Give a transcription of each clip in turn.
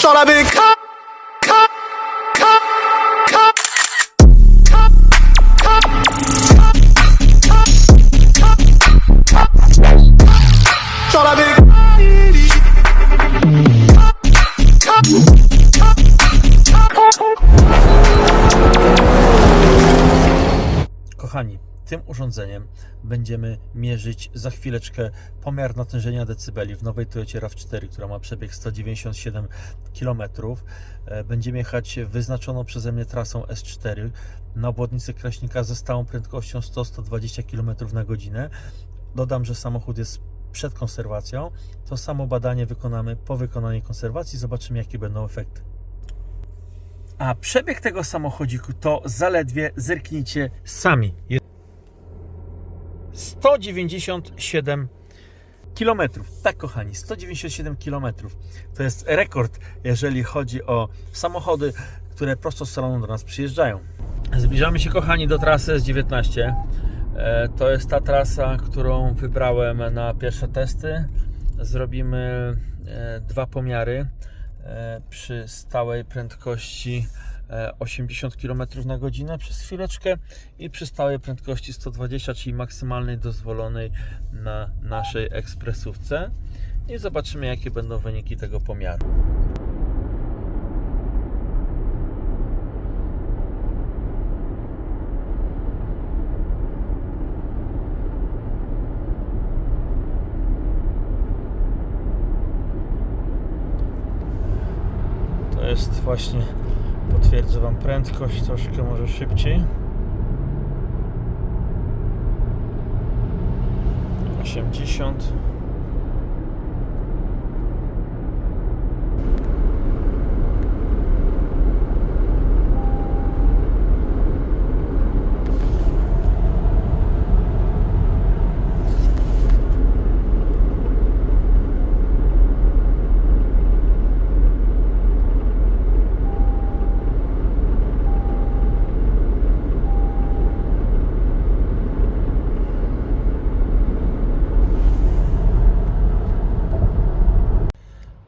Cut, cut. Kochani, tym urządzeniem będziemy mierzyć za chwileczkę pomiar natężenia decybeli w nowej Toyocie RAV4, która ma przebieg 197 km. E, Będziemy jechać wyznaczoną przeze mnie trasą S4 na obwodnicy Kraśnika ze stałą prędkością 100-120 km na godzinę. Dodam, że samochód jest przed konserwacją. To samo badanie wykonamy po wykonaniu konserwacji. Zobaczymy, jakie będą efekty. A przebieg tego samochodziku to zaledwie, zerknijcie sami, 197 km. Tak, kochani, 197 km. To jest rekord, jeżeli chodzi o samochody, które prosto z salonu do nas przyjeżdżają. Zbliżamy się, kochani, do trasy S19. E, To jest ta trasa, którą wybrałem na pierwsze testy. Zrobimy e, dwa pomiary przy stałej prędkości e, 80 km na godzinę przez chwileczkę i przy stałej prędkości 120, czyli maksymalnej dozwolonej na naszej ekspresówce i zobaczymy jakie będą wyniki tego pomiaru. Jest właśnie, potwierdzę Wam prędkość, troszkę może szybciej. 80.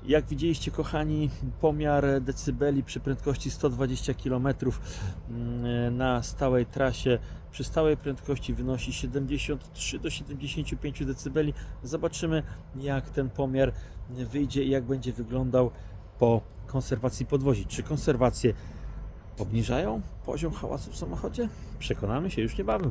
Jak widzieliście, kochani, pomiar decybeli przy prędkości 120 km mm, na stałej trasie przy stałej prędkości wynosi 73 do 75 decybeli. Zobaczymy, jak ten pomiar wyjdzie i jak będzie wyglądał po konserwacji podwozi. Czy konserwacje obniżają poziom hałasu w samochodzie? Przekonamy się już niebawem.